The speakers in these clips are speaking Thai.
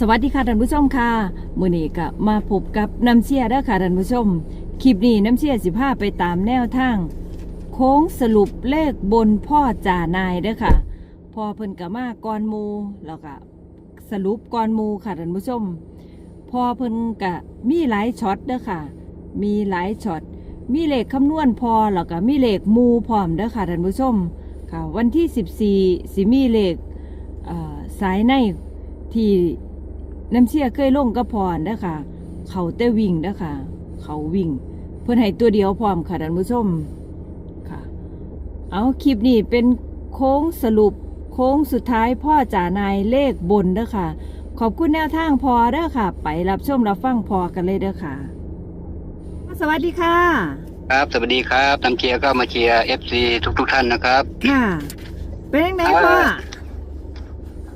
สวัสดีค่ะท่านผู้ชมค่ะมื้อนี้ก็มาพบกับน้ำเชี่ยเด้อค่ะท่านผู้ชม คลิปนี้น้ำเชี่ยสิพาไปตามแนวทาง โค้งสรุปเลขบนพ่อจ่านายเด้อค่ะ พอเพิ่นก็มาก่อนหมูแล้วก็สรุปก่อนหมูค่ะท่านผู้ชม พอเพิ่นก็มีหลายช็อตเด้อค่ะ มีหลายช็อตมีเลขคำนวณพอแล้วก็มีเลขมูพร้อมเด้อค่ะท่านผู้ชมค่ะ วันที่ 14สิมีเลขสายในที่ น้ำเชี่ยเคยลงกระพรเด้อค่ะเขาแต่วิ่งเด้อค่ะเขาวิ่ง เพื่อนให้ตัวเดียวพร้อมค่ะท่านผู้ชมค่ะ เอาคลิปนี้เป็นโค้งสรุปโค้งสุดท้ายพ่อจ่านายเลขบนเด้อค่ะ ขอบคุณแนวทางพอเด้อค่ะ ไปรับชมรับฟังพอกันเลยเด้อค่ะ สวัสดีค่ะ ครับ สวัสดีครับน้ำเชียร์ก็มาเชียร์เอฟซีทุกทุก ๆ ท่านนะครับ ค่ะ เป็นยังไงพ่อ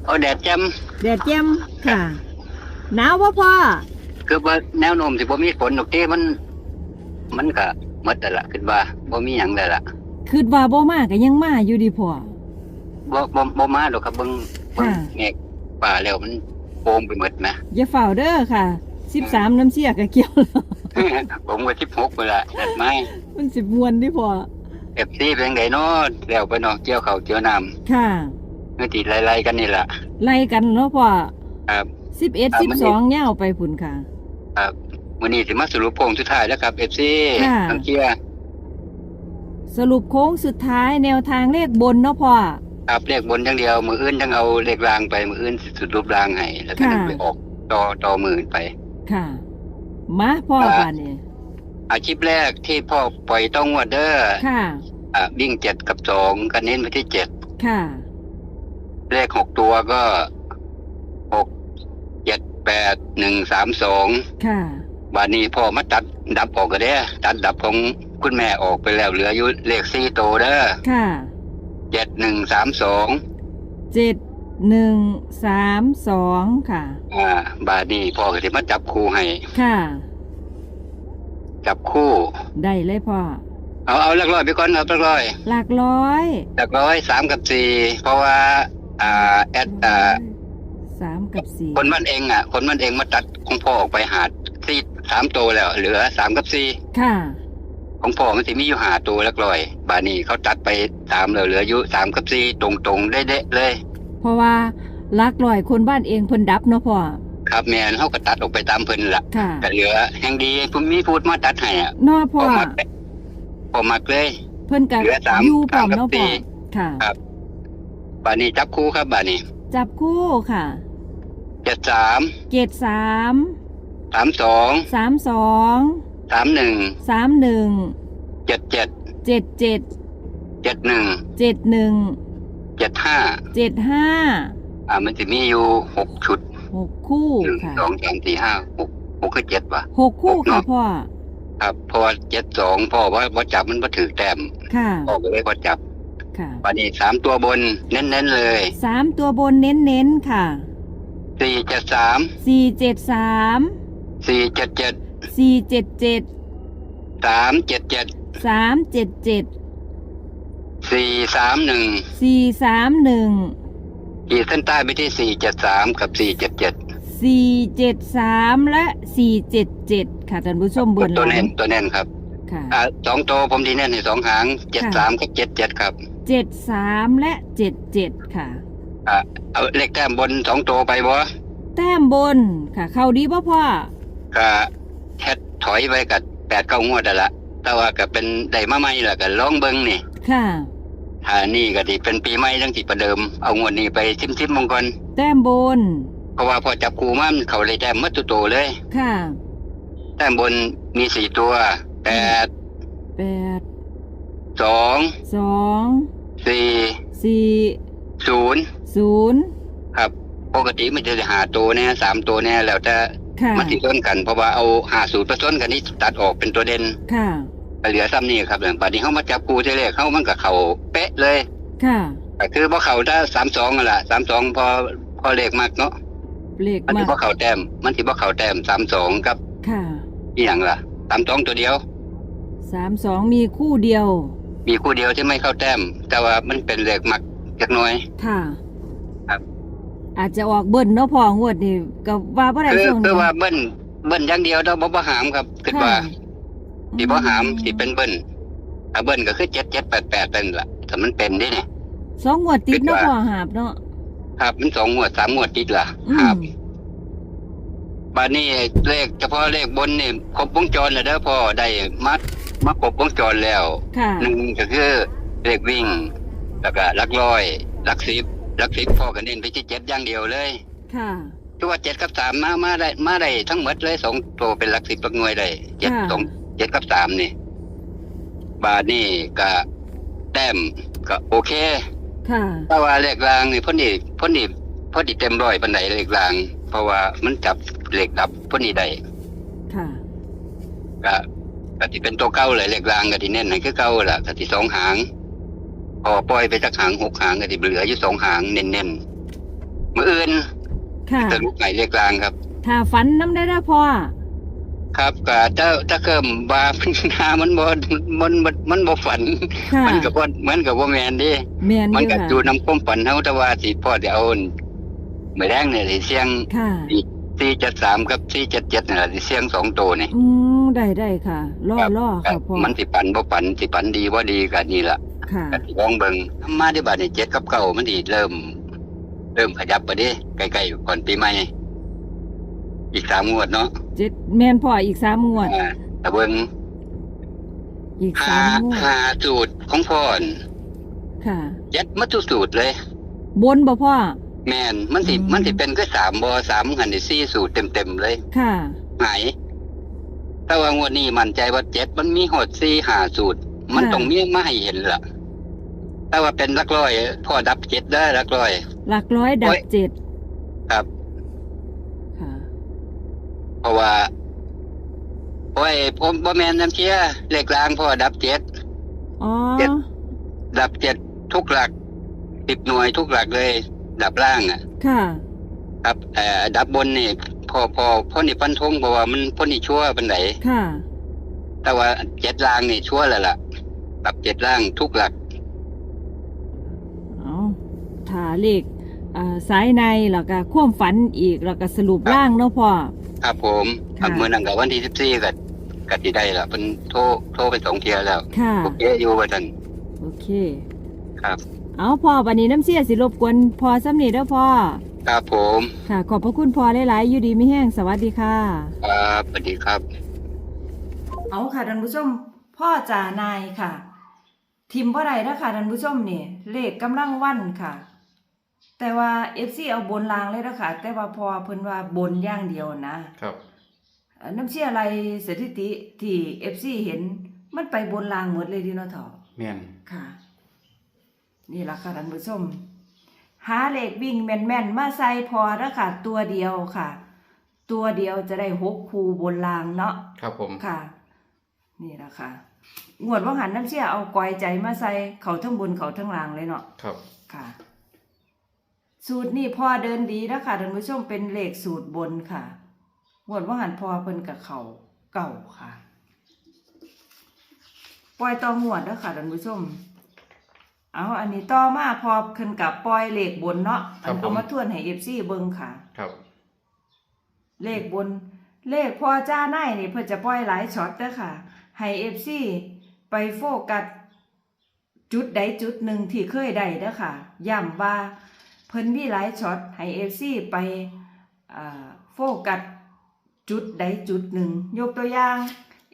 เอาแดดแจ่มแดดเจียมค่ะ หนาวป่ะพ่อคือว่าแนวโน้มสิบ่มีฝนดอกเต้มัน มันก็หมดแต่ละคิดว่าบ่มีหยังแล้วล่ะคือว่าบ่มาก็ยังมาอยู่ดีพ่อบ่บ่บ่มาดอกครับเบิ่งเบิ่งค่ะแงกป่าแล้วมันโปมไปหมดนะอย่าเฝ้าเด้อค่ะ13น้ำเสียก็เกี่ยวแล้วผมก็16ไปละแดดไม้มันสิบมวนดิพ่อเอฟซีเป็นไงเนาะแล้วไปเนาะเกี่ยวข้าวเกี่ยวน้ค่ะำเมื่อติไล่ๆกันนี่ล่ะไล่กันเนาะพ่อครับ สิบเอ็ดอ่าสิบมันสองย่าวไปพุ่นค่ะ ครับมื้อนี้สิมาสรุปโค้งสุดท้ายแล้วครับ FC ค่ะน้ำเชียร์สรุปโค้งสุดท้ายแนวทางเลขบนเนาะพ่อครับเลขบนอย่างเดียว มืออื่นทั้งเอาเลขรางไป มืออื่นสิสุดรูปรางให้แล้วก็ค่ะไปออกต่อต่อมือไป ค่ะ มาพ่ออ่าบ้านนี่อาชีพแรกที่พ่อปล่อยต้องงวดเด้อค่ะอ่าวิ่งเจ็ดกับสองก็เน้นไปที่เจ็ดค่ะ เลขหกตัวก็หกเจ็ด แปดหนึ่งสามสองค่ะ บานนี้พ่อมาตัดดับออกก็ได้อตัดดับของคุณแม่ออกไปแล้วเหลืออยู่เลขสี่ตัวเด้อค่ะ เจ็ดหนึ่งสามสองเจ็ดหนึ่งสามสองค่ะ อ่า บานนี้พ่อก็จะมาจับคู่ให้ค่ะ จับคู่ ได้เลยพ่อเอาเอาหลักร้อยไปก่อนครับหลักร้อยหลักร้อยหลักร้อยสามกับสี่เพราะว่า อ่าแอดอ่า สามกับสี่คนมันเองอะ คนมันเองมาตัดของพ่อออกไปหาสี่สามตัวแล้ว เหลือสามกับสี่ค่ะ ของพ่อมันสิมีอยู่หาตัวหลักร้อย บานี้เขาตัดไปสามแล้วเหลืออยู่สามกับสี่ตรงตรงๆได้เดะเลย เพราะว่าหลักร้อยคนบ้านเองเพิ่นดับเนาะพ่อครับแมนเขาก็ตัดออกไปตามเพิ่นละค่ะแต่เหลือแห่งดีผมมีพูดมาตัดให้อะเนาะพพ่ออมักพอมักเลย เพิ่นก็เหลือสามอยู่พร้อมสามกับเนาะสี่พ่อค่ะ ครับบานี้จับคู่ครับบานี้จับคู่ค่ะ เจ็ดสามเกตสามสามสองสามสองสามหนึ่งสามหนึ่งเจ็ดเจ็ดเจ็ดเจ็ดเจ็ดหนึ่งเจ็ดหนึ่งเจ็ดห้าเจ็ดห้าอ่ามันจะมีอยู่หกชุดหกคู่หนึ่งค่ะสองสามสี่ห้าหกหกคือเจ็ดว่ะหกคู่หกค่ะเนาะพ่อครับเพราะว่าเจ็ดสองพ่อว่าว่าจับมันมาถือแต้มค่ะพ่อก็เลยว่าจับค่ะวันนี้สามตัวบนเน้นๆเลยสามตัวบนเน้นเน้นๆค่ะ สี่เจ็ดสามสี่เจ็ดสามสี่เจ็ดเจ็ดสี่เจ็ดเจ็ดสามเจ็ดเจ็ดสามเจ็ดเจ็ดสี่สามหนึ่งสี่สามหนึ่งขีดเส้นใต้ไปที่สี่เจ็ดสามกับสี่เจ็ดเจ็ดสี่เจ็ดสามและสี่เจ็ดเจ็ดค่ะท่านผู้ชมเบือนหตัวลัแน่นงตัวแน่นครับค่ะอ่าสองตัวผมที่แน่นในสองหางเจ็ดสามกับเจ็ดเจ็ดครับ เจ็ดสามและเจ็ดเจ็ดค่ะ อ่าเอาเลขแต้มบนสองตัวไปบ่แต้มบนค่ะ เข้าดีป่ะพ่อ ก็แค่ถอยไปกับแปดเก้างวดนั่นละแต่ว่าก็เป็นได้มาใหม่ละก็ลองเบิ้งนี่ค่ะถ้านี่ก็ดีเป็นปีใหม่ทั้งที่ประเดิมเอางวดนี้ไปซิมซิมๆมงกรแต้มบน เพราะว่าพอจับคูมันเขาเลยแต้มมัดตัวโตเลย ค่ะแต้มบนมีสี่ตัวแปดแปดสองสองสี่สี่ ศูนย์ศูนย์ครับ ปกติมันจะหาตัวเนี่ยสามตัวเนี่ยแล้วแต่ค่ะมันติส้นกัน เพราะว่าเอาหาสูตรผสมกันนี่ตัดออกเป็นตัวเด่นค่ะเหลือซ้ำนี่ครับหลังป่านนี้เขามาจับคูเทเลขเขามันกับเขาเป๊ะเลยค่ะก็คือพอเขาถ้าสามสองนั่นแหละสามสองพอพอเลขมากเนาะเลขมันมาที่พอเขาแต้มมันที่พอเขาแต้มสามสองกับค่ะอีหยังล่ะสามสองตัวเดียว สามสองมีคู่เดียว มีคู่เดียวที่ไม่เข้าแต้ม แต่ว่ามันเป็นเลขมัก จักหน้อยค่ะ ครับ อาจจะออกเบิ้ลเนาะพ่องวดนี่ก็ว่าบ่ได้คือช่วงคือนี้ว่าเบิ้นเบิ้นอย่างเดียวเราบ่บ่หามครับคิดว่าสิบ่หามสิเป็นเบิ้นถ้าเบิ้นก็คือ7788เป็นล่ะถ้ามันเป็นนี่เนี่ย สองงวดติดเนาะคิดว่าพ่อหาบเนาะครับมันสองงวดสามงวดติดล่ะอืครับมบาดนี้เลขเฉพาะเลขบนนี่ครบวงจรแล้วเด้อพ่อได้มามาครบวงจรแล้วค่ะ หนึ่งก็คือเลขวิ่ง แล้วก็หลักร้อยหลักสิบหลักสิบพ่อก็เน้นไปที่เจ็ดอย่างเดียวเลยค่ะคือว่าเจ็ดกับสามมามาได้มาได้ทั้งหมดเลยสองตัวเป็นหลักสิบหลักหน่วยเลยเจ็ดค่ะสองเจ็ดกับสามนี่ บาทนี่ก็แต้มก็โอเคค่ะแต่ว่าเลขรางนี่พ่นนี่พ่นนี่พ่นนี่เต็มร้อยปันไดเลขราง เพราะว่ามันจับเลขดับพ่นนี่ได้ค่ะก็ก็ที่เป็นตัวเก้าเลยเลขรางก็ที่เน้นให้คือเก้าล่ะก็ที่สองหาง พอปล่อยไปสักหางหกหางก็ที่เหลืออยู่สองหางเน้นๆมืออื่นค่ะจะลุกไหนเลขรางครับ ถ้าฝันน้ำได้ละพ่อครับก็ถ้าถ้าเคิมว่าหามันบ่มันมันมันบ่ฝันค่ะมันก็บ่เหมือนกับบ่แม่นเดิแม่นอมันยู่ก็ค่ะอยู่นํความฝันเฮาแต่ว่าสิพ่อได้เอามื้อแรงเนี่ยสิเสียงค่ะ473กับ477นี่ล่ะสิเสียงสองตัวนี่อืมได้ได้ค่ะล่อครับล่อครัค่ะบพ่อมันสิปันบ่ปันสิปันดีบ่ดีก็นี่ล่ะ ค่ะก็สิลองเบิ่งมาได้บัดนี้เจ็ดกับเก้ามันสิเริ่ม เริ่มขยับไปเด้ใกล้ๆก่อนปีใหม่ อีกสามงวดเนาะเจ็ดแม่นพ่ออีกสามงวด อ่าแต่เบิ่งอีกหาสามงวด หาสูตรของพ่อน่ะค่ะยัดมาทุกสูตรเลย บนบ่พ่อ แมนมันสิอืม มันสิเป็นก็สามบอสามหันนี่สี่สูตรเต็มๆเลยค่ะ หายถ้าว่างวดนี้มั่นใจว่าเจ็ดมันมีหดสี่หาสูตร มันค่ะ ต้องมีมาให้เห็นละ ถ้าว่าเป็นลักร้อยพ่อดับเจ็ดได้ลักร้อย หลักร้อยดัโอ้บยเจ็ดครับ ค่ะเพราะว่าโอ้ยผมบ่แมนน้ำเชียเลขกลางพ่อดับเจ็ด อ๋อเจ็ด ดับเจ็ดทุกหลักสิบหน่วยทุกหลักเลย ดับล่างอะ ค่ะ ครับเอ่อดับบนนี่พอพอพ่อนี่ฟันธงเพราะว่ามันพ่อนี่ชั่วเป็นไหนค่ะ แต่ว่าเจ็ดล่างนี่ชั่วแล้วล่ะดับเจ็ดล่างทุกหลักเอา ถาเลขอ่าสายในแล้วก็ความฝันอีกแล้วก็สรุปครับร่างเนาะพ่อ ครับผมค่ะ เมื่อนั้นกับวันที่สิบสี่ก็ก็ที่ได้ละเป็นโทรโทรไปสองเทียแล้วค่ะ โอเคอยู่ว่าท่านโอเค ครับ เอาพ่อวันนี้น้ำเสียสิรบกวนพ่อซ้ำนี่เด้อพ่อ ครับผมค่ะ ขอบพระคุณพ่อหลายๆอยู่ดีไม่แห้งสวัสดีค่ะ ครับสวัสดีครับ เอาค่ะท่านผู้ชมพ่อจ่านายค่ะ ทิมบ่ได้แล้วค่ะท่านผู้ชมนี่เลขกำลังวันค่ะ แต่ว่า FC เอาบนรางเลยนะคะแต่ว่าพอเพิ่นว่าบนอย่างเดียวนะครับเอ่อน้ำเชื่ออะไรสถิติที่ FC เห็นมันไปบนรางหมดเลยดีเนาะเถาะแม่นค่ะ นี่ล่ะค่ะท่านผู้ชมหาเลขวิ่งแม่นๆมาใส่พอแล้วค่ะ ตัวเดียวค่ะ ตัวเดียวจะได้หกคูบนรางเนาะครับผมค่ะ นี่แหละค่ะงวดว่าหันน้ำเชี่ยเอากอยใจมาใส่เขาทั้งบนเขาทั้งล่างเลยเนาะครับค่ะ สูตรนี่พอเดินดีแล้วค่ะท่านผู้ชมเป็นเลขสูตรบนค่ะงวดว่าหันพอเพิ่นกับเขาเก่าค่ะปล่อยต่องวดแล้วค่ะท่านผู้ชม เอาอันนี้ต่อมาพอขึ้นกับปล่อยเลขบนเนาะอันเอามาทวนให้เอฟซีเบิ่งค่ะ ครับ เลขบน เลขพอจ้าไนายนี่เพื่อจะปล่อยหลายช็อตเด้อค่ะ ให้เอฟซีไปโฟกัสจุดใดจุดหนึ่งที่เคยได้เด้อค่ะย้ำว่า เพิ่นมีหลายช็อตให้เอฟซีไปอ่าโฟกัสจุดใดจุดหนึ่ง ยกตัวอย่าง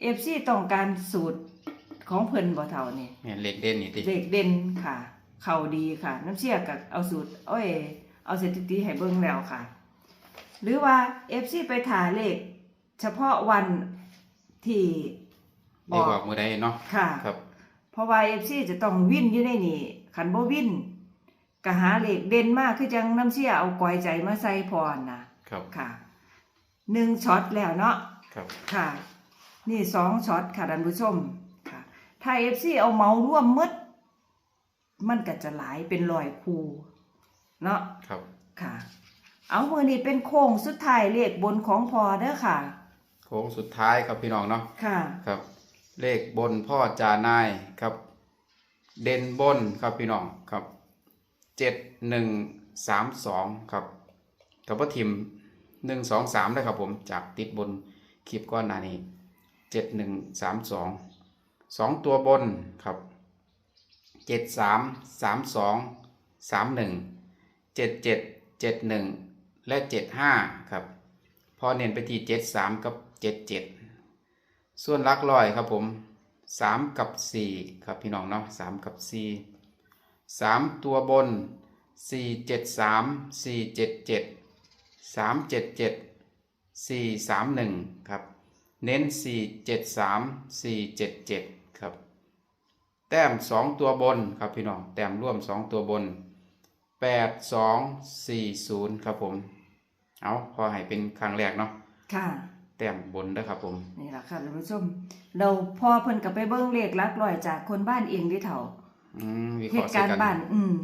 เอฟซีต้องการสูตรของเพิ่นบ่เท่านี่แม่นเลขเด่นนี่ติเด็กเด่นค่ะ เข่าดีค่ะ น้ำเชี่ยกับเอาสูตรเอ้ยเอาสถิติให้เบิ่งแล้วค่ะ หรือว่าเอฟซีไปถ่ายเลข เฉพาะวันที่เลขออกมือใดเนาะค่ะครับ เพราะว่าเอฟซีจะต้องวินอยู่ในนี่ขันบ่วิน ก็หาเลขเด่นมากคือจังน้ำเชี่ยเอากอยใจมาใส่พรนะครับค่ะหนึ่งช็อตแล้วเนาะครับค่ะ นี่สองช็อตค่ะท่านผู้ชมค่ะ ถ้าเอฟซีเอาเมาร่วมหมดมันก็จะหลายเป็นรอยคูเนาะครับค่ะ เอามือนี้เป็นโค้งสุดท้ายเลขบนของพอเด้อค่ะ โค้งสุดท้ายครับพี่น้องเนาะค่ะครับ เลขบนพ่อจานายครับ เด่นบนครับพี่น้องครับ เจ็ดหนึ่งสามสองครับกับว่าทีมหนึ่งสองสามได้ครับผมจากติดบนคลิปก้อนหน้านี้เจ็ดหนึ่งสามสองสองตัวบนครับเจ็ดสามสามสองสามหนึ่งเจ็ดเจ็ดเจ็ดหนึ่งและเจ็ดห้าครับ พอเน้นไปที่เจ็ดสามกับเจ็ดเจ็ดส่วนลักลอยครับผมสามกับสี่ครับพี่น้องเนาะสามกับสี่ สามตัวบนสี่เจ็ดสามสี่เจ็ดเจ็ดสามเจ็ดเจ็ดสี่สามหนึ่งครับ เน้นสี่เจ็ดสามสี่เจ็ดเจ็ดครับ แต้มสองตัวบนครับพี่น้อง แต้มร่วมสองตัวบนแปดสองสี่ศูนย์ครับผม เอาพอให้เป็นครั้งแรกเนาะ ค่ะ แต้มบนนะครับผม นี่ล่ะค่ะท่านผู้ชม เราพอเพิ่นก็ไปเบิ่งเลขหลักร้อยจากคนบ้านเองเดิเฒ่า อืมวิเคเหราะห์ตุใส่การกัณ์นบ้านอืม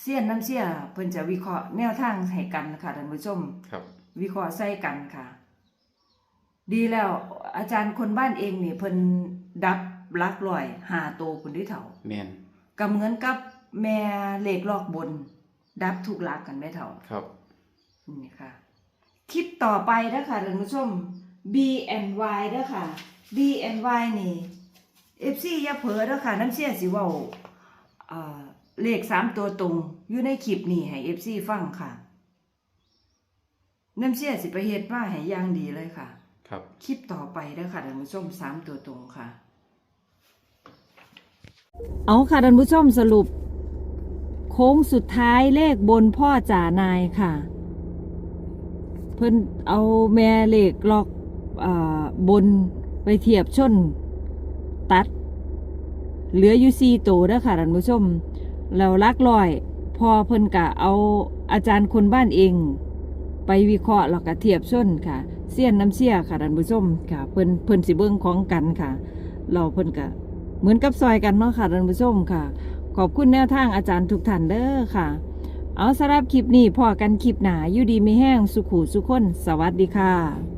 เสี้ยนน้ำเสียเพิ่นจะวิเคราะห์แนวทางให้กันค่ะท่านผู้ชม ครับ วิเคราะห์ใส่กันค่ะ ดีแล้วอาจารย์คนบ้านเองนี่เพิ่นดับหลักร้อยหาโตวคุณที่เฒ่าเมนก็เหมือนกับแม่เลขลอกบน ดับถูกหลักกันแม่เฒ่าครับ นี่ค่ะคลิปต่อไปนะคะท่านผู้ชม B and Y เด้อค่ะ B and Y นี่ FC อย่าเผลอเด้อค่ะ น้ำเสียสิเว้าเอ่อเลขสามตัวตรง อยู่ในคลิปนี้ให้ FC ฟังค่ะ น้ำเสียสิไปเฮ็ดมาให้อย่างดีเลยค่ะ ครับ คลิปต่อไปเด้อค่ะท่านผู้ชมสามตัวตรงค่ะ เอาค่ะท่านผู้ชมสรุป โค้งสุดท้ายเลขบนพ่อจ่านายค่ะ เพิ่นเอาแม่เหล็กล็อกอาบนไปเทียบชน ตัด เหลืออยู่สี่ตัวเด้อค่ะท่านผู้ชมแล้วลักลอย พอเพิ่นกะเอาอาจารย์คนบ้านเอง ไปวิเคราะห์แล้วก็เทียบชนค่ะเสี้ยนน้ำเชี่ยค่ะท่านผู้ชมค่ะ เพิ่นเพิ่นสิเบิ่งของกันค่ะ เราเพิ่นกะเหมือนกับซอยกันเนาะค่ะท่านผู้ชมค่ะ ขอบคุณแนวทางอาจารย์ทุกท่านเด้อค่ะ เอาสำหรับคลิปนี้พอกันคลิปหนาอยู่ดีไม่แห้งสุขูสุขคน สวัสดีค่ะ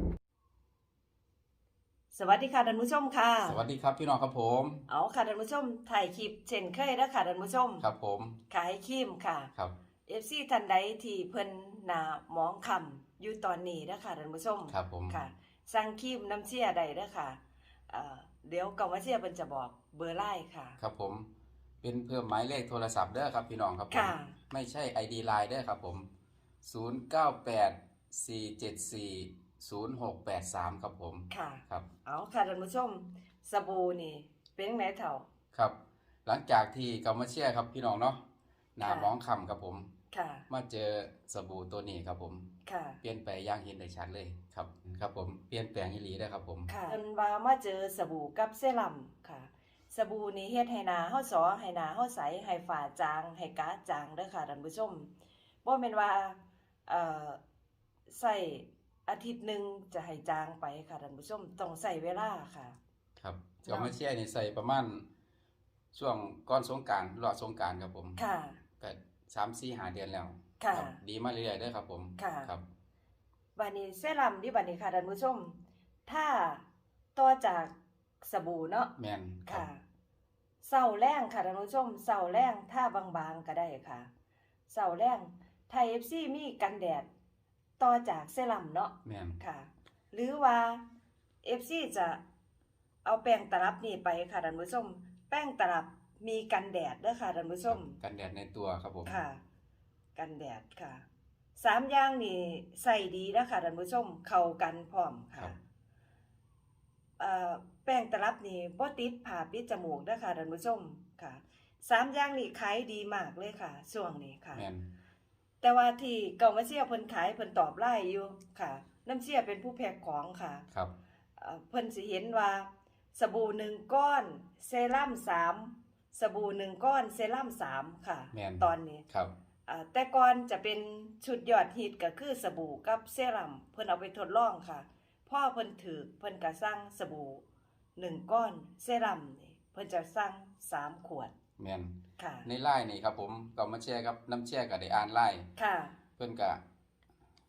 สวัสดีค่ะท่านผู้ชมค่ะ สวัสดีครับพี่น้องครับผมเอาค่ะท่านผู้ชมถ่ายคลิปเช่นเคยนะค่ะท่านผู้ชมครับผมขายครีมค่ะครับเอฟซีทันใดที่เพิ่นหนาหมองคำอยู่ตอนนี้นะคะท่านผู้ชมครับผมค่ะสั่งครีมน้ำเชี่ยใดเด้อค่ะเอ่อเดี๋ยวกองว่าเชี่ยเพิ่นจะบอกเบอร์ไล่ค่ะ ครับผมเป็นเพิ่มหมายเลขโทรศัพท์เด้อครับพี่น้องครับผมค่ะไม่ใช่ ID Line เด้อครับผม 098 474 0683ครับผมค่ะ ครับ เอาค่ะท่านผู้ชมสบู่นี่ เป็นยังไงเถ่า ครับ หลังจากที่กำมาเชียร์ครับพี่น้องเนาะหนาค่ะมองคำครับผม ค่ะ มาเจอสบู่ตัวนี้ครับผม ค่ะ เปลี่ยนไปอย่างเห็นได้ชัดเลยครับ ครับผม เปลี่ยนแปลงอีหลีได้อครับผม ค่ะเพิ่นว่ามาเจอสบู่กับเซรั่มค่ะ สบู่นี่เฮ็ดให้หน้าเฮาสอให้หน้าเฮาใสให้ฝ้าจางให้กระจางเด้อค่ะท่านผู้ชมบ่แม่นว่าเอ่อใส่ อาทิตย์หนึงจะให้จางไปค่ะท่านผู้ชมต้องใส่เวลาค่ะ ครับเนาะกำมาเชียร์นี่ใส่ประมาณช่วงก่อนสงกรารรอสงกรารครับผม ค่ะก็สามสี่หาเดือนแล้วค่ะรับดีมาเรื่อยๆเด้อครับผมค่ะครับบัดนี้เซรั่มที่บัดนี้ค่ะท่านผู้ชม ถ้าต่อจากสบู่เนาะแมนครัค่ะบเศร้าแรงค่ะท่านผู้ชมเศร้าแรงถ้าบางๆก็ได้ค่ะเศร้าแรงไทยเอฟซีมีกันแดด ต่อจากเซรั่มเนาะแมนค่ะ หรือว่าเอฟซีจะเอาแป้งตลับนี่ไปค่ะท่านผู้ชมแป้งตลับมีกันแดดเด้อค่ะท่านผู้ชมกันแดดในตัวครับผมค่ะ กันแดดค่ะสามอย่างนี่ใส่ดีแล้วค่ะท่านผู้ชมเข้ากันพร้อมครัค่ะบเอ่อแป้งตลับนี่บ่ติดผ่าปิดจมูกนะคะท่านผู้ชมค่ะสามอย่างนี่ขายดีมากเลยค่ะช่วงนี้ค่ะ แมน แต่ว่าที่เก่ามาเชียเพิ่นขายเพิ่นตอบไล่อยู่ค่ะ น้ำเชียเป็นผู้แพ็คของค่ะครับเอ่อเพิ่นสิเห็นว่า สบู่หนึ่งก้อน เซรั่มสามสบู่หนึ่งก้อนเซรั่มสามค่ะ แมนตอนนี้ครับอ่าแต่ก่อนจะเป็นชุดยอดฮิตก็คือสบู่กับเซรั่มเพิ่นเอาไปทดลองค่ะพ่อเพิ่นถือเพิ่นก็สั่งสบู่หนึ่งก้อนเซรั่มนี่เพิ่นจะสั่งสามขวด แมน ค่ะ ในไล่นี่ครับผมก็มาเชียร์ครับน้ำเชียร์กับได้อ่านไล่ค่ะ เพื่อนก็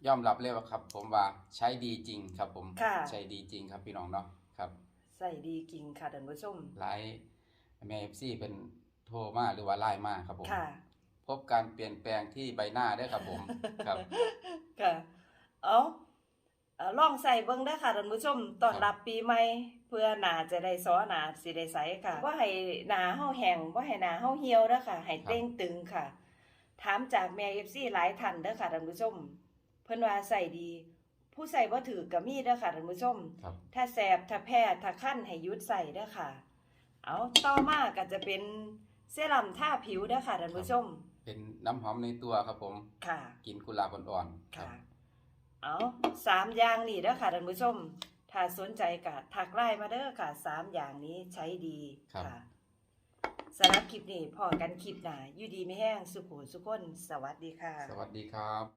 ยอมรับเลยว่าครับ ผมว่าใช้ดีจริงครับผมค่ะ ใช้ดีจริงครับพี่น้องเนาะครับ ใส่ดีจริงค่ะท่านผู้ชม ไลน์แม่เอฟซีเป็นโทรมาหรือว่าไลน์มาครับผม ค่ะ พบการเปลี่ยนแปลงที่ใบหน้าได้อครับผม ครับ ค่ะ เอา เอ่อลองใส่เบิ่งเด้อค่ะท่านผู้ชมตอนรับปีใหม่เพื่อหน้าจะได้ซ้อหน้าสิได้ใสค่ะว่าให้หน้าเฮาแห้งว่าให้หน้าเฮาเหี่ยวเด้อค่ะให้เต่งตึงค่ะ ถามจากแม่ FC หลายท่านเด้อค่ะท่านผู้ชม เพิ่นว่าใส่ดี ผู้ใส่บ่ถือก็มีเด้อค่ะท่านผู้ชม ครับ ถ้าแสบถ้าแพ้ถ้าคั้นให้หยุดใส่เด้อค่ะ เอาต่อมาก็จะเป็นเซรั่มทาผิวเด้อค่ะท่านผู้ชมเป็นน้ำหอมในตัวครับผม ค่ะ กินกุหลาบอ่อนๆครัค่ะ บ เอาสามอย่างนี่เด้อค่ะท่านผู้ชม ถ้าสนใจก็ทักไลน์มาเด้อค่ะสามอย่างนี้ใช้ดีครับ ค่ะสำหรับคลิปนี้พอกันคลิปหน้าอยู่ดีไม่แห้งสุขุสุขคนสวัสดีค่ะ สวัสดีครับ